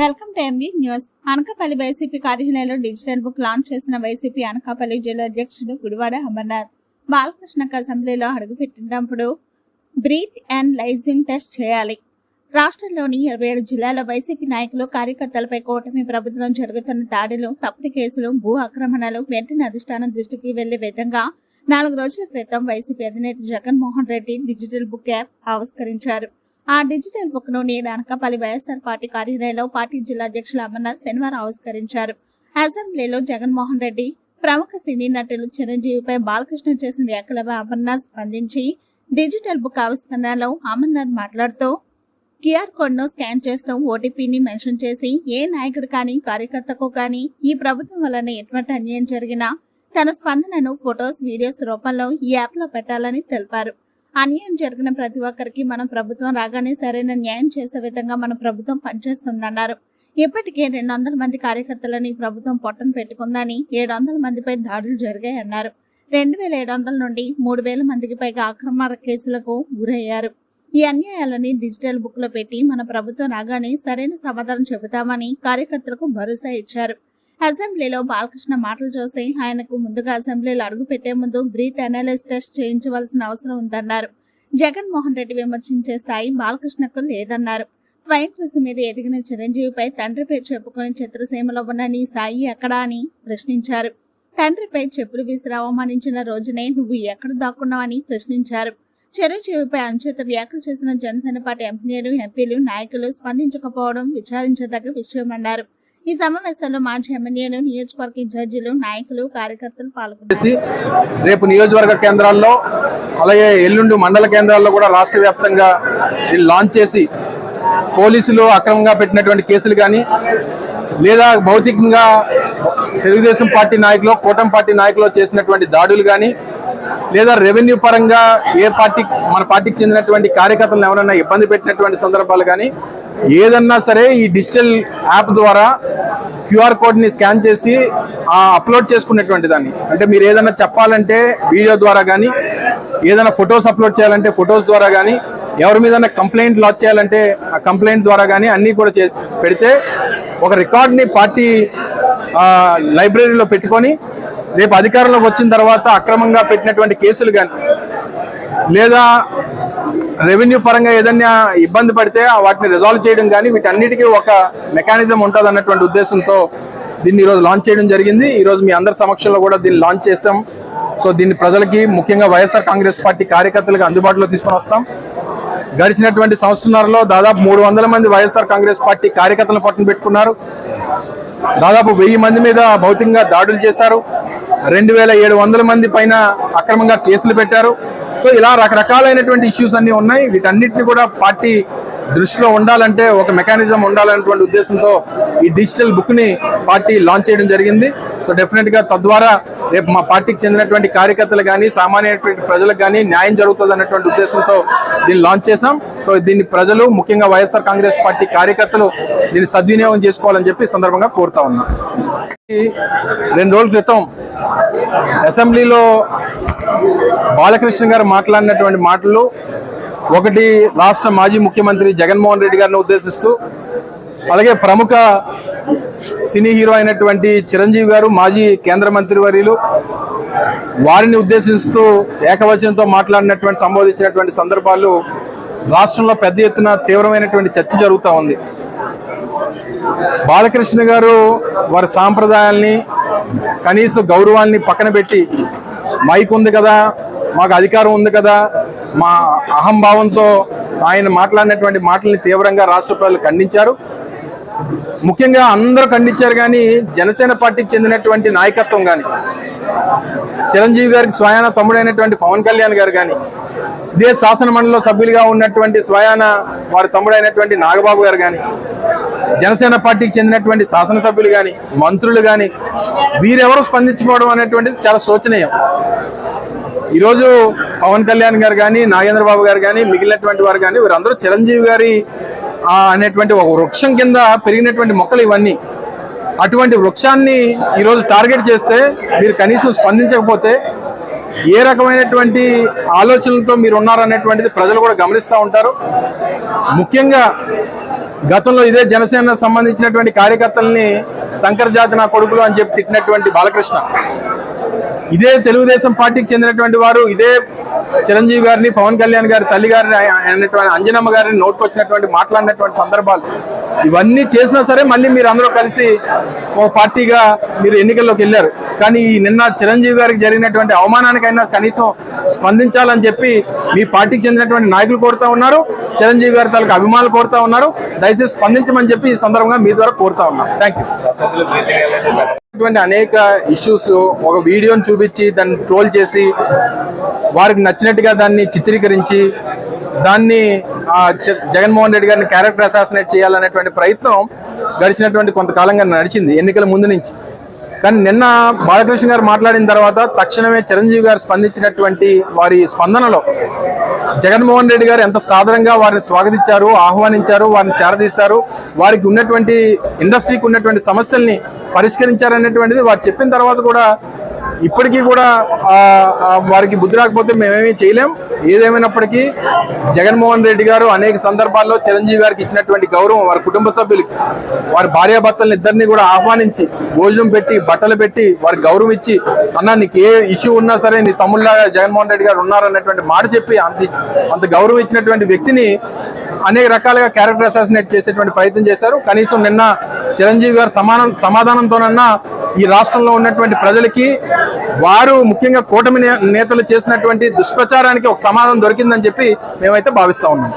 Welcome to M B news. Anakapalli YCP కార్యాలయంలో digital book launch చేసిన YCP Anakapalli జిల్లా అధ్యక్షుడు గుడివాడ అమర్నాథ్ బాలకృష్ణకు అసెంబ్లీలో అడుగుపెట్టినప్పుడు బ్రీత్ అండ్ లైజింగ్ టెస్ట్ చేయాలి. రాష్ట్రంలోని ఇరవై ఏడు జిల్లాల వైసీపీ నాయకులు కార్యకర్తలపై కూటమి ప్రభుత్వం జరుగుతున్న దాడులు తప్పుడు కేసులు భూ ఆక్రమణలు వెంటనే అధిష్టానం దృష్టికి వెళ్ళే విధంగా నాలుగు రోజుల క్రితం వైసీపీ అధినేత Jaganmohan Reddy digital book app ఆవిష్కరించారు. ఆ డిజిటల్ బుక్ను నేడు అనకాపల్లి వైఎస్ఆర్ పార్టీ కార్యాలయంలో పార్టీ జిల్లా అధ్యక్షులు అమర్నాథ్ శనివారం ఆవిష్కరించారు. అసెంబ్లీలో జగన్మోహన్ రెడ్డి ప్రముఖ సినీ నటులు చిరంజీవిపై బాలకృష్ణ చేసిన వ్యాఖ్యలపై అమర్నాథ్ స్పందించి డిజిటల్ బుక్ ఆవిష్కరణలో అమర్నాథ్ మాట్లాడుతూ క్యూఆర్ కోడ్ను స్కాన్ చేస్తూ ఓటీపీని మెన్షన్ చేసి ఏ నాయకుడు కానీ కార్యకర్తకు కానీ ఈ ప్రభుత్వం వలన ఎటువంటి అన్యాయం జరిగినా తన స్పందనను ఫొటోస్ వీడియోస్ రూపంలో ఈ యాప్లో పెట్టాలని తెలిపారు. అన్యాయం జరిగిన ప్రతి ఒక్కరికి మన ప్రభుత్వం రాగానే సరైన న్యాయం చేసే విధంగా మన ప్రభుత్వం పనిచేస్తుందన్నారు. ఇప్పటికే రెండు వందల మంది కార్యకర్తలని ఈ ప్రభుత్వం పొట్టను పెట్టుకుందని ఏడు వందల మందిపై దాడులు జరిగాయన్నారు. రెండు వేల ఏడు వందల నుండి మూడు వేల మందికి పైగా అక్రమ కేసులకు గురయ్యారు. ఈ అన్యాయాలని డిజిటల్ బుక్లో పెట్టి మన ప్రభుత్వం రాగానే సరైన సమాధానం చెబుతామని కార్యకర్తలకు భరోసా ఇచ్చారు. అసెంబ్లీలో బాలకృష్ణ మాటలు చూస్తే ఆయనకు ముందుగా అసెంబ్లీలో అడుగు పెట్టే ముందు బ్రీత్ అనాలిస్ టెస్ట్ చేయించవలసిన అవసరం ఉందన్నారు. జగన్మోహన్ రెడ్డి విమర్శించే స్థాయి బాలకృష్ణకు లేదన్నారు. స్వయం కృషి మీద ఎదిగిన చిరంజీవిపై తండ్రి పేరు చెప్పుకుని చిత్రసీమలో ఉన్న నీ స్థాయి ఎక్కడా అని ప్రశ్నించారు. తండ్రిపై చెప్పులు విసిరి అవమానించిన రోజునే నువ్వు ఎక్కడ దాక్కున్నావని ప్రశ్నించారు. చిరంజీవిపై అనుచేత వ్యాఖ్యలు చేసిన జనసేన పార్టీ ఎంపీలు ఎంపీలు నాయకులు స్పందించకపోవడం విచారించదగ్గ విషయమన్నారు. ఈ సమావేశంలో మాజీ ఎమ్మెల్యేలు నియోజకవర్గ జడ్జిలు నాయకులు కార్యకర్తలు పాల్గొన్నారు. రేపు నియోజకవర్గ కేంద్రాల్లో అలాగే ఎల్లుండి మండల కేంద్రాల్లో కూడా రాష్ట్ర వ్యాప్తంగా లాంచ్ చేసి పోలీసులు అక్రమంగా పెట్టినటువంటి కేసులు కానీ లేదా భౌతికంగా తెలుగుదేశం పార్టీ నాయకులు కూటమి పార్టీ నాయకులు చేసినటువంటి దాడులు కానీ లేదా రెవెన్యూ పరంగా ఏ పార్టీ మన పార్టీకి చెందినటువంటి కార్యకర్తలను ఎవరైనా ఇబ్బంది పెట్టినటువంటి సందర్భాలు కానీ ఏదన్నా సరే ఈ డిజిటల్ యాప్ ద్వారా క్యూఆర్ కోడ్ని స్కాన్ చేసి అప్లోడ్ చేసుకునేటువంటి దాన్ని. అంటే మీరు ఏదైనా చెప్పాలంటే వీడియో ద్వారా కానీ ఏదైనా ఫొటోస్ అప్లోడ్ చేయాలంటే ఫొటోస్ ద్వారా కానీ ఎవరి మీద కంప్లైంట్ లాచ్ చేయాలంటే ఆ కంప్లైంట్ ద్వారా కానీ అన్నీ కూడా పెడితే ఒక రికార్డ్ని పార్టీ లైబ్రరీలో పెట్టుకొని రేపు అధికారంలోకి వచ్చిన తర్వాత అక్రమంగా పెట్టినటువంటి కేసులు కానీ లేదా రెవెన్యూ పరంగా ఏదైనా ఇబ్బంది పడితే వాటిని రిజాల్వ్ చేయడం కానీ వీటన్నిటికీ ఒక మెకానిజం ఉంటుంది అన్నటువంటి ఉద్దేశంతో దీన్ని ఈరోజు లాంచ్ చేయడం జరిగింది. ఈరోజు మీ అందరి సమక్షంలో కూడా దీన్ని లాంచ్ చేసాం సో దీన్ని ప్రజలకి ముఖ్యంగా వైఎస్ఆర్ కాంగ్రెస్ పార్టీ కార్యకర్తలకు అందుబాటులో తీసుకొని వస్తాం. గడిచినటువంటి సంవత్సరాలలో దాదాపు మూడు వందల మంది వైఎస్ఆర్ కాంగ్రెస్ పార్టీ కార్యకర్తలను పట్టున పెట్టుకున్నారు. దాదాపు వెయ్యి మంది మీద భౌతికంగా దాడులు చేశారు. రెండు వేల ఏడు వందల మంది పైన అక్రమంగా కేసులు పెట్టారు. సో ఇలా రకరకాలైనటువంటి ఇష్యూస్ అన్ని ఉన్నాయి. వీటన్నిటిని కూడా పార్టీ దృష్టిలో ఉండాలంటే ఒక మెకానిజం ఉండాలనేటువంటి ఉద్దేశంతో ఈ డిజిటల్ బుక్ని పార్టీ లాంచ్ చేయడం జరిగింది. సో డెఫినెట్గా తద్వారా రేపు మా పార్టీకి చెందినటువంటి కార్యకర్తలు కానీ సామాన్యటువంటి ప్రజలకు కానీ న్యాయం జరుగుతుంది అన్నటువంటి ఉద్దేశంతో దీన్ని లాంచ్ చేశాం. సో దీన్ని ప్రజలు ముఖ్యంగా వైఎస్ఆర్ కాంగ్రెస్ పార్టీ కార్యకర్తలు దీన్ని సద్వినియోగం చేసుకోవాలని చెప్పి సందర్భంగా కోరుతా ఉన్నాం. రెండు రోజుల క్రితం అసెంబ్లీలో బాలకృష్ణ గారు మాట్లాడినటువంటి మాటలు ఒకటి రాష్ట్ర మాజీ ముఖ్యమంత్రి జగన్మోహన్ రెడ్డి గారిని ఉద్దేశిస్తూ అలాగే ప్రముఖ సినీ హీరో అయినటువంటి చిరంజీవి గారు మాజీ కేంద్ర మంత్రి వర్యులు వారిని ఉద్దేశిస్తూ ఏకవచనంతో మాట్లాడినటువంటి సంబోధించినటువంటి సందర్భాలు రాష్ట్రంలో పెద్ద ఎత్తున తీవ్రమైనటువంటి చర్చ జరుగుతూ ఉంది. బాలకృష్ణ గారు వారి సాంప్రదాయాల్ని కనీస గౌరవాల్ని పక్కన పెట్టి మైక్ ఉంది కదా మాకు అధికారం ఉంది కదా మా అహంభావంతో ఆయన మాట్లాడినటువంటి మాటల్ని తీవ్రంగా రాష్ట్ర ప్రజలు ఖండించారు. ముఖ్యంగా అందరూ ఖండించారు కానీ జనసేన పార్టీకి చెందినటువంటి నాయకత్వం కానీ చిరంజీవి గారికి స్వయాన తమ్ముడైనటువంటి పవన్ కళ్యాణ్ గారు కానీ ఇదే శాసనమండలిలో సభ్యులుగా ఉన్నటువంటి స్వయాన వారి తమ్ముడైనటువంటి నాగబాబు గారు కానీ జనసేన పార్టీకి చెందినటువంటి శాసనసభ్యులు కానీ మంత్రులు కానీ వీరెవరు స్పందించుకోవడం అనేటువంటిది చాలా శోచనీయం. ఈరోజు పవన్ కళ్యాణ్ గారు కానీ నాగేంద్ర బాబు గారు కానీ మిగిలినటువంటి వారు కానీ వీరందరూ చిరంజీవి గారి అనేటువంటి ఒక వృక్షం కింద పెరిగినటువంటి మొక్కలు ఇవన్నీ. అటువంటి వృక్షాన్ని ఈరోజు టార్గెట్ చేస్తే మీరు కనీసం స్పందించకపోతే ఏ రకమైనటువంటి ఆలోచనలతో మీరు ఉన్నారనేటువంటిది ప్రజలు కూడా గమనిస్తూ ఉంటారు. ముఖ్యంగా గతంలో ఇదే జనసేన సంబంధించినటువంటి కార్యకర్తల్ని శంకర్ జాతి నా కొడుకులు అని చెప్పి తిట్టినటువంటి బాలకృష్ణ. ఇదే తెలుగుదేశం పార్టీకి చెందినటువంటి వారు ఇదే చిరంజీవి గారిని పవన్ కళ్యాణ్ గారి తల్లి గారిని అనేటువంటి అంజనమ్మ గారిని నోటుకొచ్చినటువంటి మాట్లాడినటువంటి సందర్భాలు. ఇవన్నీ చేసినా సరే మళ్ళీ మీరు అందరూ కలిసి ఓ పార్టీగా మీరు ఎన్నికల్లోకి వెళ్ళారు. కానీ ఈ నిన్న చిరంజీవి గారికి జరిగినటువంటి అవమానానికైనా కనీసం స్పందించాలని చెప్పి మీ పార్టీకి చెందినటువంటి నాయకులు కోరుతా ఉన్నారు. చిరంజీవి గారి తాలూకు అభిమానులు కోరుతా ఉన్నారు. దయచేసి స్పందించమని చెప్పి ఈ సందర్భంగా మీ ద్వారా కోరుతా ఉన్నాం. థ్యాంక్ యూ అనేక ఇష్యూస్ ఒక వీడియోని చూపించి దాన్ని ట్రోల్ చేసి వారికి నచ్చినట్టుగా దాన్ని చిత్రీకరించి దాన్ని ఆ, జగన్మోహన్ రెడ్డి గారిని క్యారెక్టర్ అసాసినేట్ చేయాలనేటువంటి ప్రయత్నం గడిచినటువంటి కొంతకాలంగా నడిచింది ఎన్నికల ముందు నుంచి. కానీ నిన్న బాలకృష్ణ గారు మాట్లాడిన తర్వాత తక్షణమే చిరంజీవి గారు స్పందించినటువంటి వారి స్పందనలో జగన్మోహన్ రెడ్డి గారు ఎంత సాదరంగా వారిని స్వాగతించారు ఆహ్వానించారు వారిని చేరదీశారు వారికి ఉన్నటువంటి ఇండస్ట్రీకి ఉన్నటువంటి సమస్యల్ని పరిష్కరించారనేటువంటిది వారు చెప్పిన తర్వాత కూడా ఇప్పటికీ కూడా వారికి బుద్ధి రాకపోతే మేమేమీ చేయలేం. ఏదేమైనప్పటికీ జగన్మోహన్ రెడ్డి గారు అనేక సందర్భాల్లో చిరంజీవి గారికి ఇచ్చినటువంటి గౌరవం వారి కుటుంబ సభ్యులకి వారి భార్యాభర్తలను ఇద్దరిని కూడా ఆహ్వానించి భోజనం పెట్టి బట్టలు పెట్టి వారికి గౌరవం ఇచ్చి అన్న నీకు ఏ ఇష్యూ ఉన్నా సరే నీ తమ్ముళ్ళగా జగన్మోహన్ రెడ్డి గారు ఉన్నారన్నటువంటి మాట చెప్పి అంత అంత గౌరవం ఇచ్చినటువంటి వ్యక్తిని అనేక రకాలుగా క్యారెక్టర్ అసాసినేట్ చేసేటువంటి ప్రయత్నం చేశారు. కనీసం నిన్న చిరంజీవి గారు సమానం సమాధానంతోనన్నా ఈ రాష్ట్రంలో ఉన్నటువంటి ప్రజలకి వారు ముఖ్యంగా కూటమి నే- నేతలు చేసినటువంటి దుష్ప్రచారానికి ఒక సమాధానం దొరికిందని చెప్పి మేమైతే భావిస్తా ఉన్నాం.